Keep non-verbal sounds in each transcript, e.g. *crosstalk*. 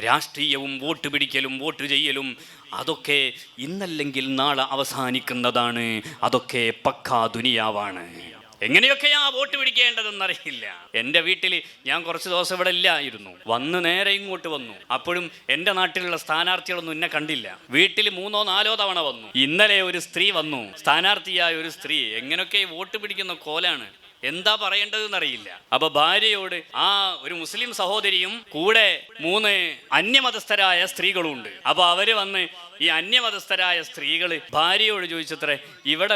രാഷ്ട്രീയവും vote പിടിക്കലും vote ചെയ്യലും അതൊക്കെ ഇന്നല്ലെങ്കിൽ നാളെ അവസാനിക്കുന്നതാണ്. അതൊക്കെ പക്കാ ദുനിയാവാണ്. എങ്ങനെയൊക്കെയാ വോട്ട് പിടിക്കേണ്ടതെന്നറിയില്ല. എന്റെ വീട്ടിൽ ഞാൻ കുറച്ച് ദിവസം ഇവിടെ ഇല്ലായിരുന്നു. വന്ന് നേരെ ഇങ്ങോട്ട് വന്നു. അപ്പോഴും എന്റെ നാട്ടിലുള്ള സ്ഥാനാർത്ഥികളൊന്നും എന്നെ കണ്ടില്ല. വീട്ടിൽ മൂന്നോ നാലോ തവണ വന്നു. ഇന്നലെ ഒരു സ്ത്രീ വന്നു. സ്ഥാനാർത്ഥിയായ ഒരു സ്ത്രീ. എങ്ങനെയൊക്കെ വോട്ട് പിടിക്കുന്ന കോലാണ്. എന്താ പറയേണ്ടതെന്നറിയില്ല. അപ്പൊ ഭാര്യയോട് ആ ഒരു മുസ്ലിം സഹോദരിയും കൂടെ മൂന്ന് അന്യമതസ്ഥരായ സ്ത്രീകളും ഉണ്ട് അപ്പൊ അവർ വന്ന് ഈ അന്യമതസ്ഥരായ സ്ത്രീകൾ ഭാര്യയോട് ചോദിച്ചത്രേ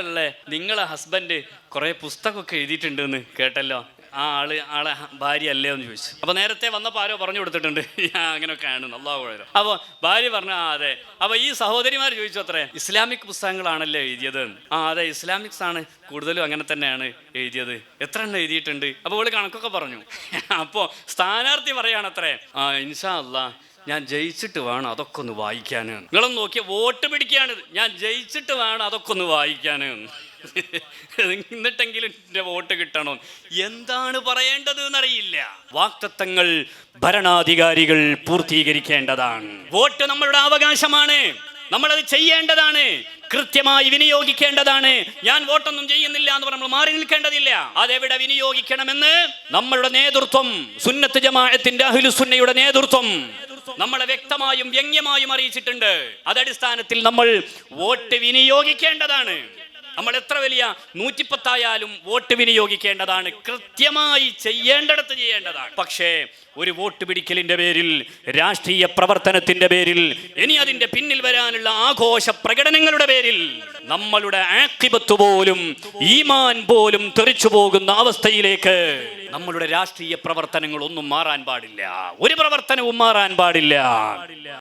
ഉള്ള നിങ്ങളെ ഹസ്ബൻഡ് കുറെ പുസ്തകമൊക്കെ എഴുതിയിട്ടുണ്ടെന്ന് കേട്ടല്ലോ. ആ ആൾ ആളെ ഭാര്യ അല്ലേ എന്ന് ചോദിച്ചു. അപ്പൊ നേരത്തെ വന്നപ്പോൾ ആരോ പറഞ്ഞു കൊടുത്തിട്ടുണ്ട്. *laughs* ഞാൻ അങ്ങനെയൊക്കെയാണ് നല്ലാവുക അപ്പോൾ ഭാര്യ പറഞ്ഞു ആ അതെ. അപ്പൊ ഈ സഹോദരിമാർ ചോദിച്ചു അത്രേ ഇസ്ലാമിക് പുസ്തകങ്ങളാണല്ലോ എഴുതിയത്? ആ അതെ ഇസ്ലാമിക്സ് ആണ് കൂടുതലും അങ്ങനെ തന്നെയാണ് എഴുതിയത്. എത്ര എണ്ണം എഴുതിയിട്ടുണ്ട്? അപ്പോൾ ഇവൾ കണക്കൊക്കെ പറഞ്ഞു. *laughs* അപ്പോൾ സ്ഥാനാർത്ഥി പറയാണ് അത്രേ ആ ഇൻഷാ അല്ലാ ഞാൻ ജയിച്ചിട്ട് വേണം അതൊക്കെ ഒന്ന് വായിക്കാൻ നിങ്ങളൊന്ന് നോക്കിയ വോട്ട് പിടിക്കുകയാണിത് ഞാൻ ജയിച്ചിട്ട് വേണം അതൊക്കെ ഒന്ന് വായിക്കാൻ *laughs* എന്നിട്ടെങ്കിലും എന്റെ വോട്ട് കിട്ടണം. എന്താണ് പറയേണ്ടത് എന്നറിയില്ല വാക്തത്വങ്ങൾ ഭരണാധികാരികൾ പൂർത്തീകരിക്കേണ്ടതാണ്. വോട്ട് നമ്മളുടെ അവകാശമാണ്. നമ്മളത് ചെയ്യേണ്ടതാണ്. കൃത്യമായി വിനിയോഗിക്കേണ്ടതാണ്. ഞാൻ വോട്ടൊന്നും ചെയ്യുന്നില്ല എന്ന് പറഞ്ഞ് നമ്മൾ മാറി നിൽക്കേണ്ടതില്ല. അതെവിടെ വിനിയോഗിക്കണമെന്ന്? നമ്മളുടെ നേതൃത്വം സുന്നത്ത് ജമാഅത്തിന്റെ അഹ്ലുസുന്നയുടെ നേതൃത്വം. നമ്മളെ വ്യക്തമായും വ്യംഗ്യമായും അറിയിച്ചിട്ടുണ്ട്. അതടിസ്ഥാനത്തിൽ നമ്മൾ വോട്ട് വിനിയോഗിക്കേണ്ടതാണ്. നമ്മൾ എത്ര വലിയ നൂറ്റിപ്പത്തായാലും വോട്ട് വിനിയോഗിക്കേണ്ടതാണ്. കൃത്യമായി ചെയ്യേണ്ടടത്ത് ചെയ്യേണ്ടതാണ്. പക്ഷേ ഒരു വോട്ട് പിടിക്കലിന്റെ പേരിൽ രാഷ്ട്രീയ പ്രവർത്തനത്തിന്റെ പേരിൽ ഇനി അതിന്റെ പിന്നിൽ വരാനുള്ള ആഘോഷ പ്രകടനങ്ങളുടെ പേരിൽ നമ്മളുടെ ആക്തിപത്ത് പോലും ഈമാൻ പോലും തെറിച്ചു പോകുന്ന അവസ്ഥയിലേക്ക് നമ്മളുടെ രാഷ്ട്രീയ പ്രവർത്തനങ്ങൾ ഒന്നും മാറാൻ പാടില്ല. ഒരു പ്രവർത്തനവും മാറാൻ പാടില്ല.